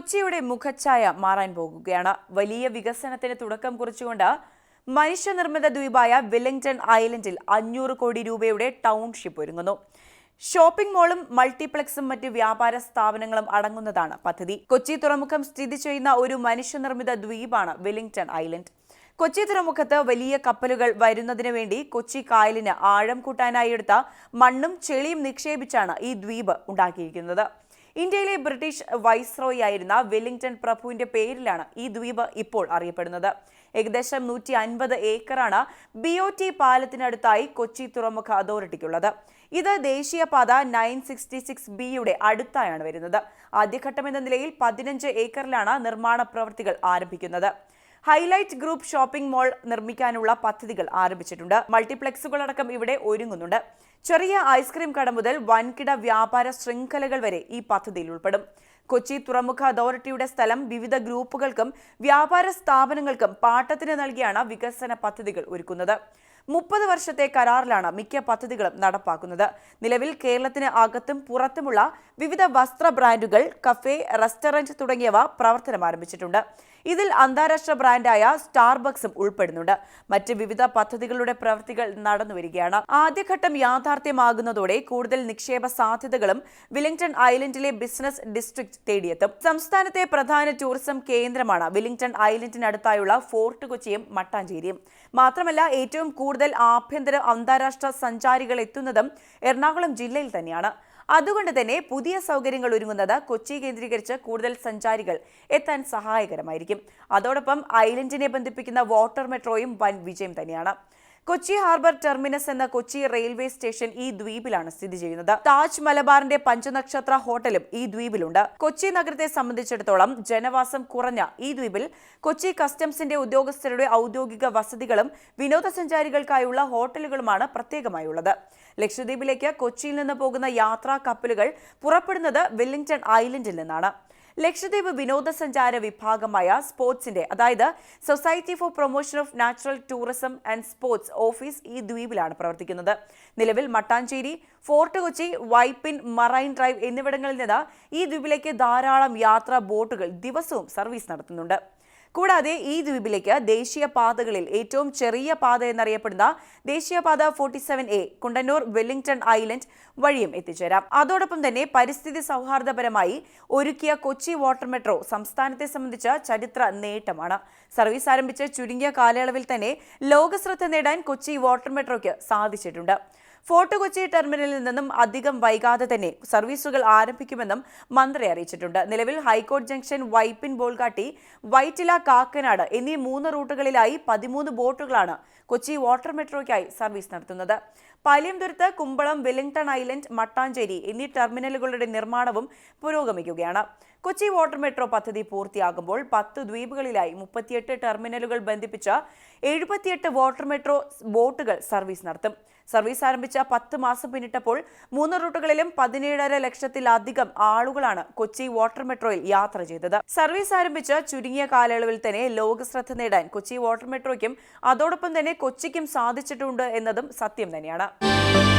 കൊച്ചിയുടെ മുഖച്ഛായ മാറാൻ പോകുകയാണ്. വലിയ വികസനത്തിന് തുടക്കം കുറിച്ചുകൊണ്ട് മനുഷ്യനിർമ്മിത ദ്വീപായ വെല്ലിംഗ്ടൺ ഐലൻഡിൽ അഞ്ഞൂറ് കോടി രൂപയുടെ ടൗൺഷിപ്പ് ഒരുങ്ങുന്നു. ഷോപ്പിംഗ് മോളും മൾട്ടിപ്ലക്സും മറ്റ് വ്യാപാര സ്ഥാപനങ്ങളും അടങ്ങുന്നതാണ് പദ്ധതി. കൊച്ചി തുറമുഖം സ്ഥിതി ചെയ്യുന്ന ഒരു മനുഷ്യനിർമ്മിത ദ്വീപാണ് വെല്ലിംഗ്ടൺ ഐലൻഡ്. കൊച്ചി തുറമുഖത്ത് വലിയ കപ്പലുകൾ വരുന്നതിന് വേണ്ടി കൊച്ചി കായലിന് ആഴം കൂട്ടാനായി എടുത്ത മണ്ണും ചെളിയും നിക്ഷേപിച്ചാണ് ഈ ദ്വീപ് ഉണ്ടാക്കിയിരിക്കുന്നത്. ഇന്ത്യയിലെ ബ്രിട്ടീഷ് വൈസ്രോയി ആയിരുന്ന വെല്ലിംഗ്ടൺ പ്രഭുവിന്റെ പേരിലാണ് ഈ ദ്വീപ് ഇപ്പോൾ അറിയപ്പെടുന്നത്. ഏകദേശം നൂറ്റി അൻപത് ഏക്കറാണ് ബി ഒ ടി പാലത്തിനടുത്തായി കൊച്ചി തുറമുഖ അതോറിറ്റിക്കുള്ളത്. ഇത് ദേശീയപാത നയൻ സിക്സ്റ്റി സിക്സ് ബിയുടെ അടുത്തായാണ് വരുന്നത്. ആദ്യഘട്ടം എന്ന നിലയിൽ പതിനഞ്ച് ഏക്കറിലാണ് നിർമ്മാണ പ്രവൃത്തികൾ ആരംഭിക്കുന്നത്. ഹൈലൈറ്റ് ഗ്രൂപ്പ് ഷോപ്പിംഗ് മാൾ നിർമ്മിക്കാനുള്ള പദ്ധതികൾ ആരംഭിച്ചിട്ടുണ്ട്. മൾട്ടിപ്ലക്സുകളടക്കം ഇവിടെ ഒരുങ്ങുന്നുണ്ട്. ചെറിയ ഐസ്ക്രീം കട മുതൽ വൻകിട വ്യാപാര ശൃംഖലകൾ വരെ ഈ പദ്ധതിയിൽ ഉൾപ്പെടും. കൊച്ചി തുറമുഖ അതോറിറ്റിയുടെ സ്ഥലം വിവിധ ഗ്രൂപ്പുകൾക്കും വ്യാപാര സ്ഥാപനങ്ങൾക്കും പാട്ടത്തിന് നൽകിയാണ് വികസന പദ്ധതികൾ ഒരുക്കുന്നത്. മുപ്പത് വർഷത്തെ കരാറിലാണ് മിക്ക പദ്ധതികളും നടപ്പാക്കുന്നത്. നിലവിൽ കേരളത്തിന് അകത്തും പുറത്തുമുള്ള വിവിധ വസ്ത്ര ബ്രാൻഡുകൾ കഫേ റെസ്റ്റോറന്റ് തുടങ്ങിയവ പ്രവർത്തനം ആരംഭിച്ചിട്ടുണ്ട്. ഇതിൽ അന്താരാഷ്ട്ര ബ്രാൻഡായ സ്റ്റാർബക്സും ഉൾപ്പെടുന്നുണ്ട്. മറ്റ് വിവിധ പദ്ധതികളുടെ പ്രവൃത്തികൾ നടന്നുവരികയാണ് ആദ്യഘട്ടം യാഥാർത്ഥ്യമാകുന്നതോടെ കൂടുതൽ നിക്ഷേപ സാധ്യതകളും വില്ലിംഗ്ടൺ ഐലൻഡിലെ ബിസിനസ് ഡിസ്ട്രിക്ട് തേടിയെത്തും. സംസ്ഥാനത്തെ പ്രധാന ടൂറിസം കേന്ദ്രമാണ് വില്ലിംഗ്ടൺ ഐലൻഡിനടുത്തായുള്ള ഫോർട്ട് കൊച്ചിയും മട്ടാഞ്ചേരിയും. മാത്രമല്ല ഏറ്റവും കൂടുതൽ ആഭ്യന്തര അന്താരാഷ്ട്ര സഞ്ചാരികൾ എത്തുന്നതും എറണാകുളം ജില്ലയിൽ തന്നെയാണ്. അതുകൊണ്ട് തന്നെ പുതിയ സൗകര്യങ്ങൾ ഒരുങ്ങുന്നത് കൊച്ചി കേന്ദ്രീകരിച്ച് കൂടുതൽ സഞ്ചാരികൾ എത്താൻ സഹായകരമായിരിക്കും. അതോടൊപ്പം ഐലൻഡിനെ ബന്ധിപ്പിക്കുന്ന വാട്ടർ മെട്രോയും വൻ വിജയം തന്നെയാണ്. കൊച്ചി ഹാർബർ ടെർമിനസ് എന്ന കൊച്ചി റെയിൽവേ സ്റ്റേഷൻ ഈ ദ്വീപിലാണ് സ്ഥിതി ചെയ്യുന്നത്. താജ് മലബാറിന്റെ പഞ്ചനക്ഷത്ര ഹോട്ടലും ഈ ദ്വീപിലുണ്ട്. കൊച്ചി നഗരത്തെ സംബന്ധിച്ചിടത്തോളം ജനവാസം കുറഞ്ഞ ഈ ദ്വീപിൽ കൊച്ചി കസ്റ്റംസിന്റെ ഉദ്യോഗസ്ഥരുടെ ഔദ്യോഗിക വസതികളും വിനോദസഞ്ചാരികൾക്കായുള്ള ഹോട്ടലുകളുമാണ് പ്രത്യേകമായുള്ളത്. ലക്ഷദ്വീപിലേക്ക് കൊച്ചിയിൽ നിന്ന് പോകുന്ന യാത്രാ കപ്പലുകൾ പുറപ്പെടുന്നത് വെല്ലിംഗ്ടൺ ഐലൻഡിൽ നിന്നാണ്. ലക്ഷദ്വീപ് വിനോദസഞ്ചാര വിഭാഗമായ സ്പോർട്സിന്റെ അതായത് society for promotion of natural tourism and sports office ഈ ദ്വീപിലാണ് പ്രവർത്തിക്കുന്നത്. നിലവിൽ Mattancherry Fort Kochi Vypin Marine Drive എന്നിവിടങ്ങളിൽ നിന്ന് ഈ ദ്വീപിലേക്ക് ധാരാളം യാത്രാ ബോട്ടുകൾ ദിവസവും സർവീസ് നടത്തുന്നുണ്ട്. കൂടാതെ ഈ ദ്വീപിലേക്ക് ദേശീയ പാതകളിൽ ഏറ്റവും ചെറിയ പാത എന്നറിയപ്പെടുന്ന ദേശീയപാത forty seven A Kundannoor Wellington Island വഴിയും എത്തിച്ചേരാം. അതോടൊപ്പം തന്നെ പരിസ്ഥിതി സൗഹാർദ്ദപരമായി ഒരുക്കിയ കൊച്ചി വാട്ടർ മെട്രോ സംസ്ഥാനത്തെ സംബന്ധിച്ച ചരിത്ര നേട്ടമാണ്. സർവീസ് ആരംഭിച്ച ചുരുങ്ങിയ കാലയളവിൽ തന്നെ ലോകശ്രദ്ധ നേടാൻ കൊച്ചി വാട്ടർ മെട്രോയ്ക്ക് സാധിച്ചിട്ടുണ്ട്. ഫോർട്ട് കൊച്ചി ടെർമിനലിൽ നിന്നും അധികം വൈകാതെ തന്നെ സർവീസുകൾ ആരംഭിക്കുമെന്നും മന്ത്രി അറിയിച്ചിട്ടുണ്ട്. നിലവിൽ High Court junction Vypin Bolgatty Vyttila Kakkanad എന്നീ മൂന്ന് റൂട്ടുകളിലായി പതിമൂന്ന് ബോട്ടുകളാണ് കൊച്ചി വാട്ടർ മെട്രോയ്ക്കായി സർവീസ് നടത്തുന്നത്. പാലിയംതുരുത്ത് കുമ്പളം വെല്ലിംഗ്ടൺ ഐലൻഡ് മട്ടാഞ്ചേരി എന്നീ ടെർമിനലുകളുടെ നിർമ്മാണവും പുരോഗമിക്കുകയാണ്. കൊച്ചി വാട്ടർ മെട്രോ പദ്ധതി പൂർത്തിയാകുമ്പോൾ പത്ത് ദ്വീപുകളിലായി മുപ്പത്തിയെട്ട് ടെർമിനലുകൾ ബന്ധിപ്പിച്ച എഴുപത്തിയെട്ട് വാട്ടർ മെട്രോ ബോട്ടുകൾ സർവീസ് നടത്തും. സർവീസ് ആരംഭിച്ച പത്ത് മാസം പിന്നിട്ടപ്പോൾ മൂന്ന് റൂട്ടുകളിലും പതിനേഴര ലക്ഷത്തിലധികം ആളുകളാണ് കൊച്ചി വാട്ടർ മെട്രോയിൽ യാത്ര ചെയ്തത്. സർവീസ് ആരംഭിച്ച ചുരുങ്ങിയ കാലയളവിൽ തന്നെ ലോകശ്രദ്ധ നേടാൻ കൊച്ചി വാട്ടർ മെട്രോയ്ക്കും അതോടൊപ്പം തന്നെ കൊച്ചിക്കും സാധിച്ചിട്ടുണ്ട് എന്നതും സത്യം തന്നെയാണ്. Tchau!